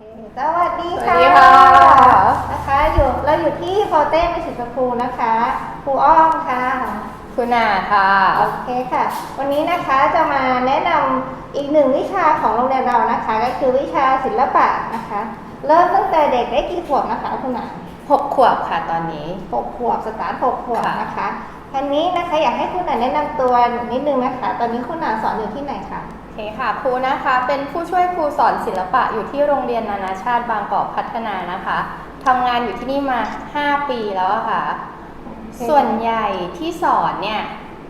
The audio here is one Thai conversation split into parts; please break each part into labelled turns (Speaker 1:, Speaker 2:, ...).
Speaker 1: สวัสดี
Speaker 2: สวั
Speaker 1: ค่ะ
Speaker 2: สดีค่ะ
Speaker 1: นะคะอยู่เราอยู่ที่ฟอเต้มิสิสคูนะคะครูอ้อมค่ะ
Speaker 2: คุณนาค่ะ
Speaker 1: โอเคค่ะ วันนี้นะคะจะมาแนะนำอีกหนึ่งวิชาของโรงเรียนเรานะคะ ก็คือวิชาศิลปะนะคะ เริ่มตั้งแต่เด็กได้กี่ขวบนะคะคุณหนา
Speaker 2: หกขวบค่ะตอนนี้
Speaker 1: หกขวบสตาร์ทหกขวบ
Speaker 2: ค่ะ
Speaker 1: นะคะวันนี้นะคะอยากให้คุณหนาแนะนำตัวนิดนึงนะคะ ตอนนี้คุณหนาสอนอยู่ที่ไหนคะ
Speaker 2: โอเคค่ะครูนะคะเป็นผู้ช่วยครูสอนศิลปะอยู่ที่โรงเรียนนานาชาติบางกอกพัฒนานะคะทำงานอยู่ที่นี่มา 5 ปีแล้วอะค่ะ ส่วนใหญ่ที่สอนเนี่ย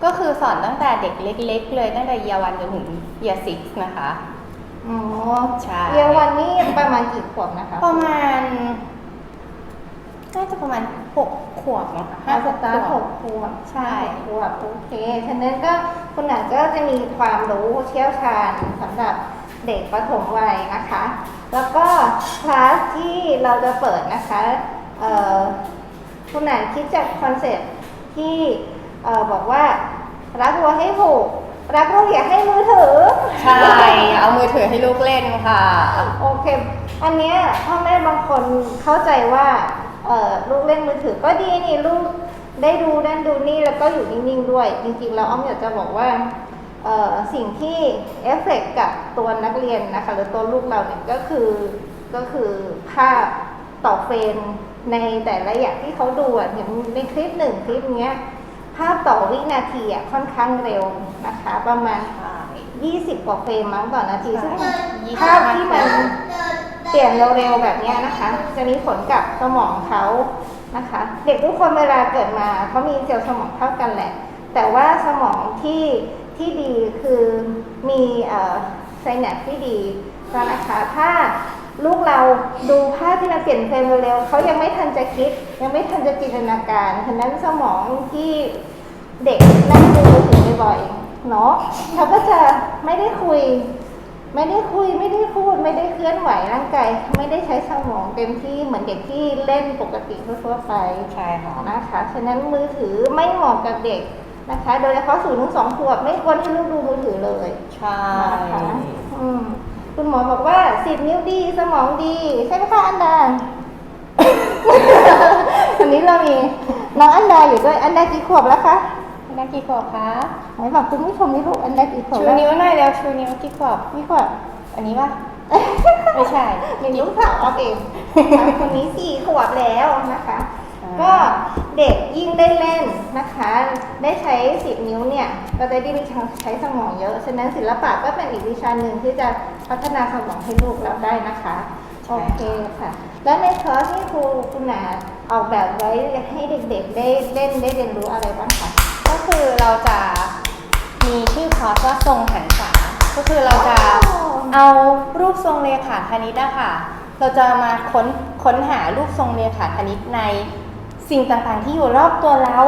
Speaker 2: ก็คือสอนตั้งแต่เด็กเล็ก ๆ เลยตั้งแต่เยาวันจนถึงเยาซิกนะคะ
Speaker 1: อ๋อ
Speaker 2: ใช่
Speaker 1: เรียนวันนี้ประมาณกี่ขวบนะคะ
Speaker 2: ประมาณน่าจะประมาณ 6ขวบนะคะ
Speaker 1: ห้าสตาร์ทห
Speaker 2: ขวบ
Speaker 1: กขวบ
Speaker 2: ใช่
Speaker 1: หกขวบโอเคฉะนั้นก็คุณหนาก็จะมีความรู้เชี่ยวชาญสำหรับเด็กประถมวัยนะคะ แล้วก็คลาสที่เราจะเปิดนะคะเอ่อคุณหนาคิดจากคอนเซ็ปต์ที่เอ่อบอกว่ารักวัวให้ผูกรักลูกอย่าให้มือถือ
Speaker 2: ใช่ เอามือถือให้ลูกเล่นค่ะ
Speaker 1: โอเค อันเนี้ยพ่อแม่บางคนเข้าใจว่า เอ่อลูกเล่นมือถือก็ดีนี่ลูกได้ดูนั่นดูนี่แล้วก็อยู่นิ่งๆด้วย จริงๆแล้วอ้อมอยากจะบอกว่าเอ่อสิ่งที่เอฟเฟกต์กับตัวนักเรียนนะคะหรือตัวลูกเราเนี่ยก็คือก็คือภาพต่อเฟรมในแต่ละอย่างที่เขาดูอะเห็นในคลิปหนึ่งคลิปเนี้ยภาพต่อวินาทีอะค่อนข้างเร็วนะคะ ประมาณ 20 กว่าเฟรมมั้งต่อนาทีซึ่ง
Speaker 2: ยี่สิบ
Speaker 1: ภาพที่มัน เปลี่ยนเร็วๆแบบนี้นะคะ จะมีผลกับสมองเขานะคะ เด็กทุกคนเวลาเกิดมาเขามีเซลล์สมองเท่ากันแหละ แต่ว่าสมองที่ที่ดีคือมีไซแนปที่ดีแล้วนะคะถ้าลูกเราดูภาพที่มันเปลี่ยนเฟรมเร็วๆเขายังไม่ทันจะคิด ยังไม่ทันจะจินตนาการฉะนั้นสมองที่เด็กนั่งดูมือถือบ่อยๆเนาะเขาก็จะไม่ได้คุย ไม่ได้คุยไม่ได้พูดไม่ได้เคลื่อนไหวร่างกายไม่ได้ใช้สมองเต็มที่เหมือนเด็กที่เล่นปกติทั่วๆไป
Speaker 2: ใช่ค่ะ
Speaker 1: นะคะฉะนั้นมือถือไม่เหมาะกับเด็กนะคะ โดยเฉพาะศูนย์ถึงสองขวบไม่ควรให้ลูกดูมือถือเลย
Speaker 2: ใช่
Speaker 1: นะคะอืมคุณหมอบอกว่าสิบนิ้วดีสมองดี ใช่ไหมคะอันดาวันนี้เรามีน้องอันดาอยู่ด้วยอันดากี่ขวบแล้วคะ
Speaker 2: นักกี่ขวบคะ
Speaker 1: ไหนบอกคุณผู้ชมนี่ลูกอันดากี่ขวบ
Speaker 2: ชู
Speaker 1: แล้ว
Speaker 2: นิ้วหน่อยแล้วชูนิ้วกี่ขวบ
Speaker 1: กี่ขวบ
Speaker 2: อันนี้ปะไม่ใช่
Speaker 1: หนึ่งลูกสาวออฟเองนะคะคนนี้สี่ขวบแล้วนะคะ
Speaker 2: อ่า
Speaker 1: ก็เด็กยิ่งได้เล่นนะคะ ได้ใช้สิบนิ้วเนี่ย ก็จะได้มีใช้สมองเยอะ ฉะนั้นศิลปะก็เป็นอีกวิชาหนึ่งที่จะพัฒนาสมองให้ลูกเราได้นะคะ โอเคค่ะ แล้วในคอร์สที่ครูคุณหนาออกแบบไว้ให้เด็กๆ ได้เล่นได้เรียนรู้อะไรบ้างคะ
Speaker 2: ก็คือเราจะมีชื่อคอร์สว่าทรงหันษาก็คือเราจะเอารูปทรงเลขาคณิตอะค่ะ เราจะมาค้นค้นหารูปทรงเลขาคณิตในสิ่งต่างๆที่อยู่รอบตัวเรา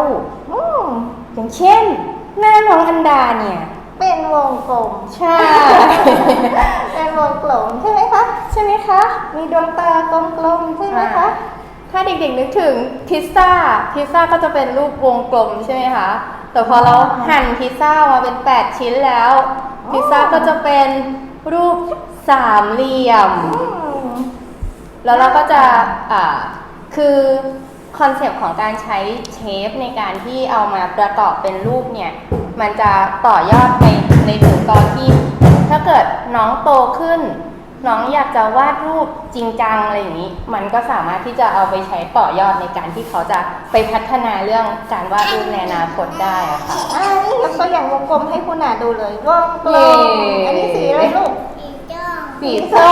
Speaker 1: อืม
Speaker 2: อย่างเช่น หน้าน้องอันดาเนี่ย
Speaker 1: เป็นวงกลม
Speaker 2: ใช่
Speaker 1: เป็นวงกลมใช่ไหมคะ
Speaker 2: ใช่ไหมคะ
Speaker 1: มีดวงตากลมๆใช่ไหมคะ
Speaker 2: ถ้าเด็กๆนึกถึงพิซซ่า พิซซ่าก็จะเป็นรูปวงกลมใช่ไหมคะ แต่พอเราหั่นพิซซ่ามาเป็น 8 ชิ้นแล้ว พิซซ่าก็จะเป็นรูปสามเหลี่ย
Speaker 1: ม
Speaker 2: แล้วเราก็จะอ่าคือคอนเซปต์ของการใช้เชฟในการที่เอามาประกอบเป็นรูปเนี่ย มันจะต่อยอดในในถึงตอนที่ ถ้าเกิดน้องโตขึ้น น้องอยากจะวาดรูปจริงจังอะไรอย่างนี้ มันก็สามารถที่จะเอาไปใช้ต่อยอดในการที่เขาจะไปพัฒนาเรื่องการวาดรูปในอนาคตได้อะค่ะ
Speaker 1: อ่านี่ยกตัวอย่างวงกลมให้คุณหนาดูเลยวงกล
Speaker 2: เย้
Speaker 1: มอันนี้สีอะไรลูก
Speaker 2: สีส้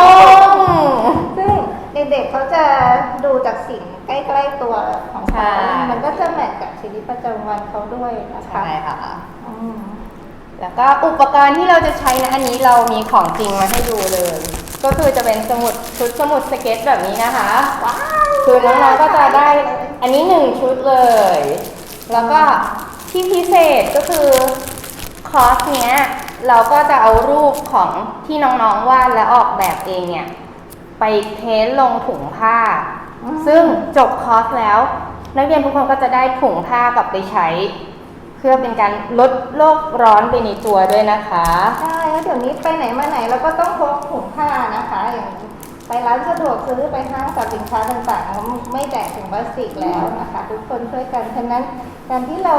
Speaker 2: ม
Speaker 1: ซึ่งเด็กๆเขาจะดูจากสิ่งใกล้ๆตัวของ
Speaker 2: ใช่
Speaker 1: เขามันก็จะแมทกับชีวิตประจำวันเขาด้วยนะคะ
Speaker 2: ใช่ค่ะ
Speaker 1: อืม
Speaker 2: แล้วก็อุปกรณ์ที่เราจะใช้นะอันนี้เรามีของจริงมาให้ดูเลย ก็คือจะเป็นสมุดชุดสมุดสเก็ตแบบนี้นะคะ
Speaker 1: ว้าว
Speaker 2: คือน้องๆก็จะได้อันนี้หนึ่งชุดเลย แล้วก็ที่พิเศษก็คือคอร์สเนี้ยเราก็จะเอารูปของที่น้องๆวาดและออกแบบเองเนี่ย ไปเทสลงถุงผ้า ซึ่งจบคอร์สแล้ว นักเรียนทุกคนก็จะได้ถุงผ้ากลับไปใช้ เพื่อเป็นการลดโลกร้อนไปในตัวด้วยนะคะ
Speaker 1: ใช่แล้วเดี๋ยวนี้ไปไหนมาไหนเราก็ต้องพกถุงผ้านะคะ อย่างไปร้านสะดวกซื้อไปห้างสรรพสินค้าต่างๆ ไม่แจกถุงพลาสติกแล้วนะคะ ทุกคนช่วยกันฉะนั้นการที่เรา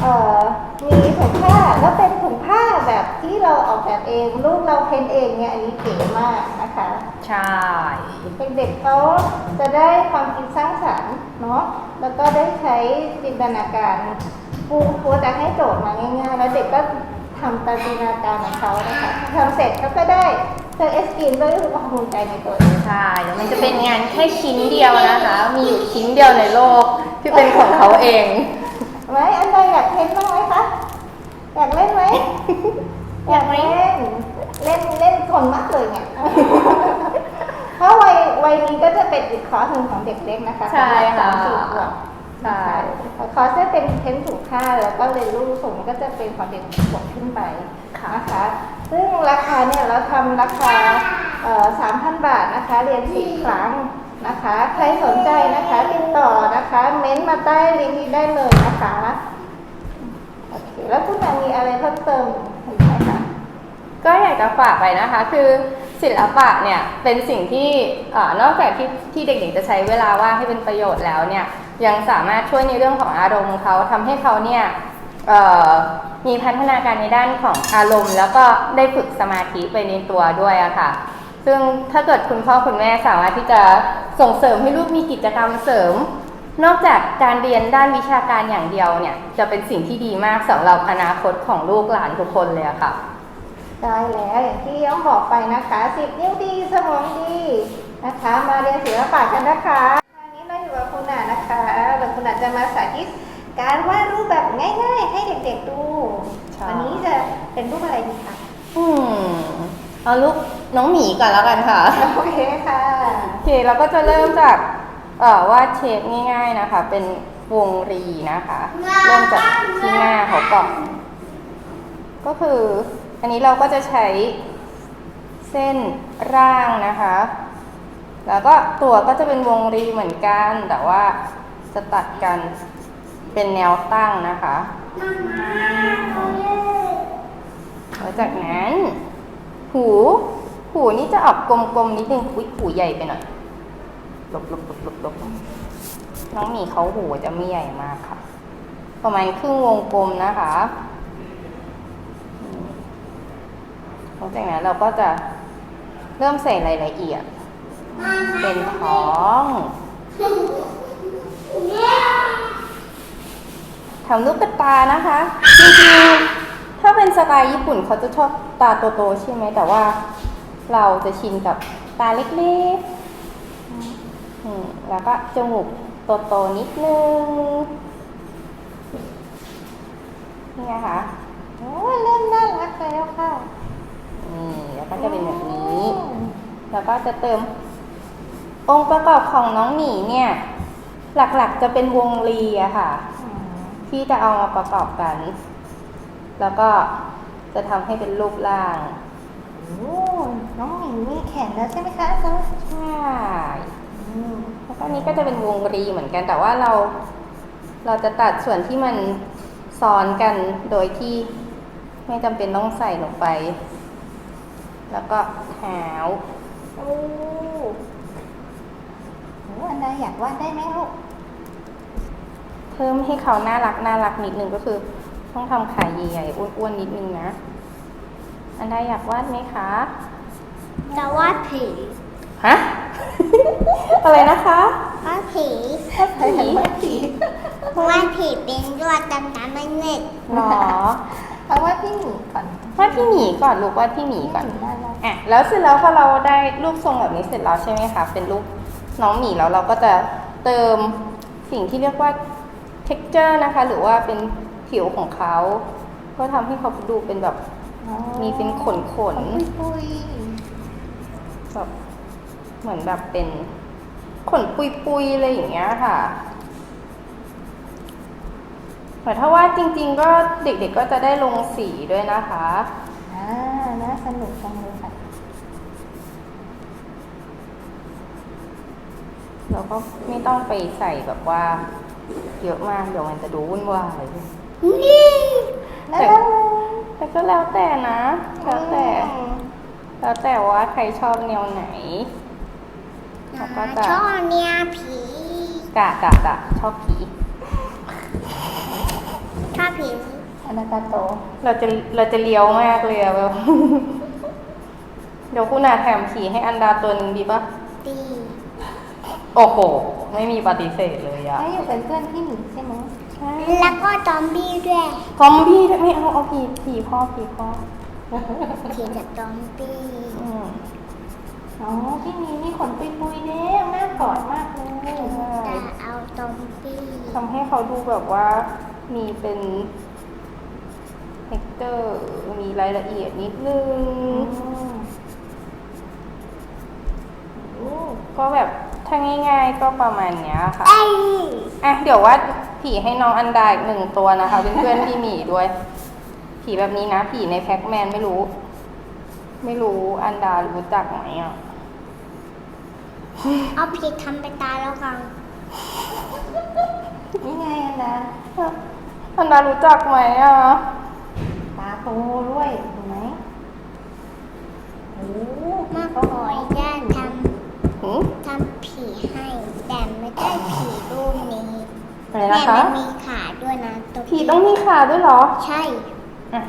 Speaker 1: เอ่อมีถุงผ้าแล้วเป็นถุงผ้าแบบที่เราออกแบบเอง ลูกเราเพ้นเองเนี่ยอันนี้เก๋มากนะคะ
Speaker 2: ใช่
Speaker 1: เด็กๆเขาจะได้ความคิดสร้างสรรค์เนาะแล้วก็ได้ใช้จินตนาการค รูครูจะให้โจทย์มาง่ายๆ แล้วเด็กก็ทำตามจินตนาการของเขานะคะทำเสร็จเขาก็ได้เธอเอสกินด้วยรู้สึกว่าภูมิใจในตัวเอง
Speaker 2: ใช่แล้วมันจะเป็นงานแค่ชิ้นเดียวนะคะ มีอยู่ชิ้นเดียวในโลกที่เป็นของเขาเอง
Speaker 1: ไหมอันใดอยากเพ้นบ้างไหมคะ อยากเล่นไหม อยากเล่น เล่นเล่นคนมากเลยเนี่ยเพราะวัยวัยนี้ก็จะเป็นอีกคอร์สหนึ่งของเด็กเล็กนะคะ
Speaker 2: ใช่ค่ะ
Speaker 1: สามสี่ขวบ
Speaker 2: ใช่
Speaker 1: คอร์สจะเป็นเพ้นถูกค่าแล้วก็เรียนรู้สูงก็จะเป็นของเด็กขวบขึ้นไปนะคะ ซึ่งราคาเนี่ยเราทำราคาสามพันบาทนะคะ เรียนสี่ครั้งนะคะ ใครสนใจนะคะติดต่อนะคะ เม้นต์มาใต้ลิงก์นี้ได้เลยนะคะโอเคแล้วคุณนายมีอะไรเพิ่มเติมอีกไหมคะ
Speaker 2: ก็อยากจะฝากไปนะคะ คือศิลปะเนี่ยเป็นสิ่งที่เอ่อนอกจากที่ที่เด็กๆจะใช้เวลาว่างให้เป็นประโยชน์แล้วเนี่ย ยังสามารถช่วยในเรื่องของอารมณ์เขาทำให้เขาเนี่ยมีพัฒนาการในด้านของอารมณ์ แล้วก็ได้ฝึกสมาธิไปในตัวด้วยอะค่ะ ซึ่งถ้าเกิดคุณพ่อคุณแม่สามารถที่จะส่งเสริมให้ลูกมีกิจกรรมเสริม นอกจากการเรียนด้านวิชาการอย่างเดียวเนี่ยจะเป็นสิ่งที่ดีมากสำหรับอนาคตของลูกหลานทุกคนเลยอะค่ะ
Speaker 1: ได้แล้วอย่างที่ย้อมบอกไปนะคะสิบนิ้วดีสมองดีนะคะ มาเรียนศิลปะกันนะคะ คุณอาจะมาสาธิตการวาดรูปแบบง่าย ๆ ให้เด็กๆดู
Speaker 2: ใช่
Speaker 1: วันนี้จะเป็นรูปอะไรดีคะ
Speaker 2: อืมเอาลูกน้องหมีก่อนแล้วกันค่ะ
Speaker 1: โอเคค่ะ
Speaker 2: โอเคเราก็จะเริ่มจากเอ่อวาดเชฟง่าย ๆนะคะ เป็นวงรีนะคะ เริ่มจากที่หน้าเขาก่อนก็คือ อันนี้เราก็จะใช้เส้นร่างนะคะ แล้วก็ตัวก็จะเป็นวงรีเหมือนกัน แต่ว่า จะตัดกันเป็นแนวตั้งนะคะแล้วจากนั้น หู หูนี่จะออกกลมๆนิดนึงอุ๊ยหูใหญ่ไปหน่อยหลบหลบหลบหลบหลบน้องหมีเขาหูจะไม่ใหญ่มากค่ะ ประมาณครึ่งวงกลมนะคะหลังจากนั้นเราก็จะเริ่มใส่รายละเอียด เป็นท้อง ทำลูกกระตานะคะจริงๆถ้าเป็นสไตล์ญี่ปุ่นเขาจะชอบตาโตๆใช่ไหมแต่ว่าเราจะชินกับตาเล็กๆแล้วก็จมูกโตๆนิดนึงนี่นะคะ
Speaker 1: โอ้เริ่มน่ารักแล้วค่ะ
Speaker 2: นี่แล้วก็จะเป็นแบบนี้ แล้วก็จะเติมองค์ประกอบของน้องหมีเนี่ย หลักๆจะเป็นวงรีอะค่ะ
Speaker 1: อืม
Speaker 2: ที่จะเอามาประกอบกัน แล้วก็จะทำให้เป็นรูปร่าง
Speaker 1: โอ้น้องหมิงมีแขนแล้วใช่ไหมคะซะ
Speaker 2: ใช่
Speaker 1: อืม
Speaker 2: แล้วก็นี้ก็จะเป็นวงรีเหมือนกัน แต่ว่าเราเราจะตัดส่วนที่มันซ้อนกันโดยที่ไม่จำเป็นต้องใส่ลงไป แล้วก็หาว
Speaker 1: โอ้ โหอันใดอยากวาดได้ไหมลูก
Speaker 2: เพิ่มให้เขาน่ารักน่ารักนิดนึงก็คือ ต้องทำขาใหญ่ๆอ้วนๆนิดนึงนะ อันใดอยากวาดไหมคะ
Speaker 3: จะวาดผี
Speaker 2: ฮะ อะไรนะคะ
Speaker 3: วาดผี
Speaker 1: ใครเห็นวาดผี
Speaker 3: วาดผีเป็นด้วยจำน้ำไม่เน็ต
Speaker 2: หรอ
Speaker 1: เอาวาดพี่หมีก่อน
Speaker 2: วาดพี่หมีก่อนลูกวาดพี่หมีก่อน
Speaker 1: พี่หมีน่ารัก
Speaker 2: อะแล้วเสร็จแล้วพอเราได้รูปทรงแบบนี้เสร็จแล้วใช่ไหมคะเป็นรูป น้องหมีแล้วเราก็จะเติมสิ่งที่เรียกว่า texture นะคะ หรือว่าเป็นผิวของเขาก็ทำให้เขาดูเป็นแบบมีเป็นขนขนแบบเหมือนแบบเป็นขนปุยปุยๆอะไรอย่างเงี้ยค่ะแต่ถ้าว่าจริง ๆ ก็เด็กๆก็จะได้ลงสีด้วยนะคะ
Speaker 1: อ่าน่าสนุกจังเลย ค่ะ
Speaker 2: เราก็ไม่ต้องไปใส่แบบว่าเยอะมากเดี๋ยวมันจะดูวุ่นวาย
Speaker 3: นี่
Speaker 1: น่ารักเลย
Speaker 2: แต่ก็แล้วแต่นะแล้วแต่
Speaker 1: อืม
Speaker 2: แล้วแต่ว่าใครชอบแนวไหนแล้วก็จะ
Speaker 3: ชอบเนี่ยผี
Speaker 2: กะกะกะชอบผี
Speaker 3: ชอบผี
Speaker 1: อนาคาโต
Speaker 2: เราจะเราจะเลี้ยวมากเลยอะแบบเดี๋ยวคุณอาแถมผีให้อันดาตัวหนึงดีปะ
Speaker 3: ดี
Speaker 2: โอ้โห ไม่มีปฏิเสธเลยอะ
Speaker 1: ให้อยู่เป็นเพื่อนพี่หมีใช่ไหม
Speaker 2: ใช่
Speaker 3: แล้วก็ซอมบี้ด้วย
Speaker 2: ซอมบี้ด้วยไม่เอาเอาผีผีพ่อผีพ่อ
Speaker 3: ผีกับซอมบี้
Speaker 2: อืม
Speaker 1: อ๋อพี่หมีมีขนปุยปุยๆเด้น่ากอดมากเลย
Speaker 3: จะเอาซอมบี้
Speaker 2: ทำให้เขาดูแบบว่ามีเป็นเทคเจอร์มีรายละเอียดนิดนึง
Speaker 1: อืมโอ้
Speaker 2: ก็แบบ ถ้าง่ายๆก็ประมาณเนี้ยค่ะ
Speaker 3: เอ้ย
Speaker 2: อะเดี๋ยวว่าดผีให้น้องอันดาอีกหนึ่งตัวนะคะเป็นเพื่อนพี่หมีด้วย ผีแบบนี้นะ ผีในแพ็กแมนไม่รู้ ไม่รู้อันดารู้จักไหมอะ
Speaker 3: เอาผีทำเป็นตาแล้วกัน
Speaker 1: นี่ไงอันดา
Speaker 2: อันดารู้จักไหมอะ
Speaker 1: ตาโตด้วยเห็นไหมโอ้
Speaker 3: มาขออนุญาตท
Speaker 2: หืมำ
Speaker 3: ทำ ผีให้ แต่ไม่ได้ผีรูปนี้
Speaker 2: อะไร
Speaker 3: แต่
Speaker 2: นะคะ
Speaker 3: มันมีขาด้วยนะตัว
Speaker 2: ผีต้องมีขาด้วยเหรอ
Speaker 3: ใช่
Speaker 2: อะ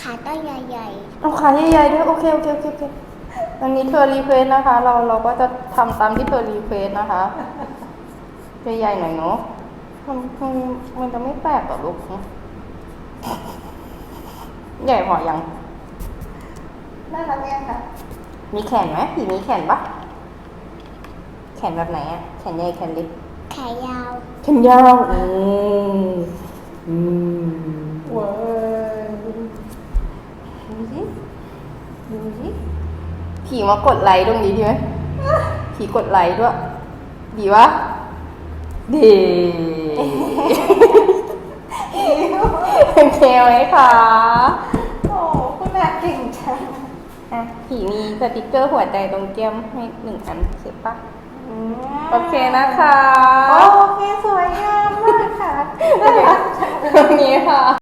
Speaker 3: ขาต้องใหญ่
Speaker 2: เอาขาใหญ่ๆด้วยโอเคโอเคโอเคโอเคอันนี้เธอรีเควสนะคะ เราเราก็จะทำตามที่เธอรีเควสนะคะใหญ่ๆหน่อยเนาะมันมันมันจะไม่แปลกหรอลูกใหญ่พอยัง
Speaker 1: น่ารักแน่ค่ะ
Speaker 2: มีแขนไหมผีมีแขนปะ แขนแบบไหนอะแขนใหญ่แขนเล็ก
Speaker 3: ๆแขนยาว
Speaker 2: แขนยาวอืมอืม
Speaker 1: ว้าวดูสิดูสิ
Speaker 2: ผีมากดไลค์ตรงนี้ดีไหมผีกดไลค์ด้วย ดีวะดีโอเคไหมคะ
Speaker 1: โอ้คุณน่าเก่งจัง
Speaker 2: อะผีมีสติกเกอร์หัวใจตรงแก้มให้หนึ่งอันเสร็จปะ
Speaker 1: อืม
Speaker 2: โอเคนะคะ
Speaker 1: โอเค สวยงามมากค่ะ
Speaker 2: ตรงนี้ค่ะ